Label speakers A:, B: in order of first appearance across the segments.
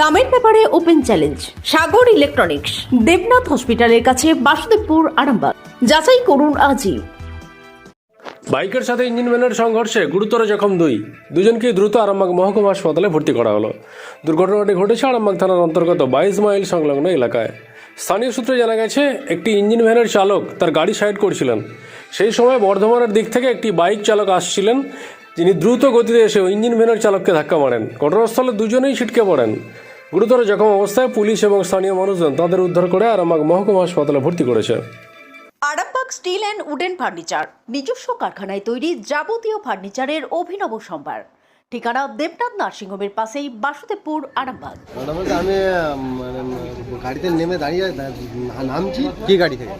A: দামের ব্যাপারে open challenge, Sagar electronics, Debnath হসপিটালের কাছে বাসুদেবপুর, আরামবাগ। যাচাই করুন আজই।
B: বাইকের সাথে ইঞ্জিন ভ্যানের সংঘর্ষে গুরুতর জখম দুই। দুজনকেই দ্রুত আরামবাগ মহকুমা হাসপাতালে ভর্তি করা হলো। দুর্ঘটনাটি ঘটেছে আরামবাগ থানার অন্তর্গত বাইশ মাইল সংলগ্ন এলাকায়। স্থানীয় সূত্রে জানা গেছে, একটি ইঞ্জিন ভ্যানের চালক তার গাড়ি সাইড করছিলেন। সেই সময় বর্ধমানের দিক থেকে একটি বাইক চালক আসছিলেন, যিনি দ্রুত গতিতে এসে ইঞ্জিন ভ্যানের চালককে ধাক্কা মারেন। ঘটনাস্থলে দুজনেই ছিটকে পড়েন। গুরুতর জখম অবস্থায় পুলিশ এবং স্থানীয় মানুষজন তাদের উদ্ধার করে আরামবাগ মহকুমা হাসপাতালে ভর্তি করেছে।
A: Arambagh steel and wooden furniture নিজস্ব কারখানায় তৈরি যাবতীয় ফার্নিচারের অভিনব সম্ভার। ঠিকানা দেবনাথ নার্সিংহোমের পাশেই বাসুদেবপুর আরামবাগ।
C: আমি মানে গাড়িতে নেমে দাঁড়িয়ে না- নামছি
D: কি গাড়ি থেকে?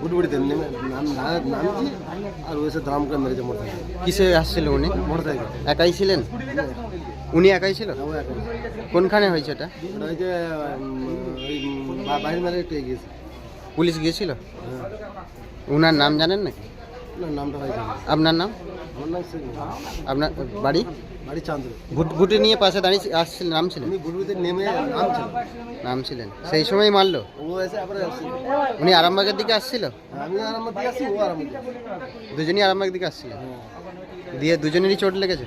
C: বুটবুড়িতে নেমে নাম- না- নামছি আর ও এসে দ্রাম করে মেরেছে মোটর
D: কিসে আসছিল উনি?
C: মোটরসাইকেল।
D: একাই ছিলেন? উনি একাই ছিল? কোনখানে হয়েছে এটা? পুলিশ গিয়েছিল?
C: হ্যাঁ।
D: উনার নাম জানেন নাকি?
C: না নামটা
D: আপনার নাম? আপনার বাড়ি? গুটি নিয়ে পাশে দাঁড়িয়ে আসছিলেন নামছিলেন? নামছিলেন। সেই সময় মারলো? উনি আরামবাগের দিকে আসছিল?
C: আসছে।
D: দুজনই আরামবাগের দিকে আসছিল? দিয়ে দুজনেরই চোট লেগেছে?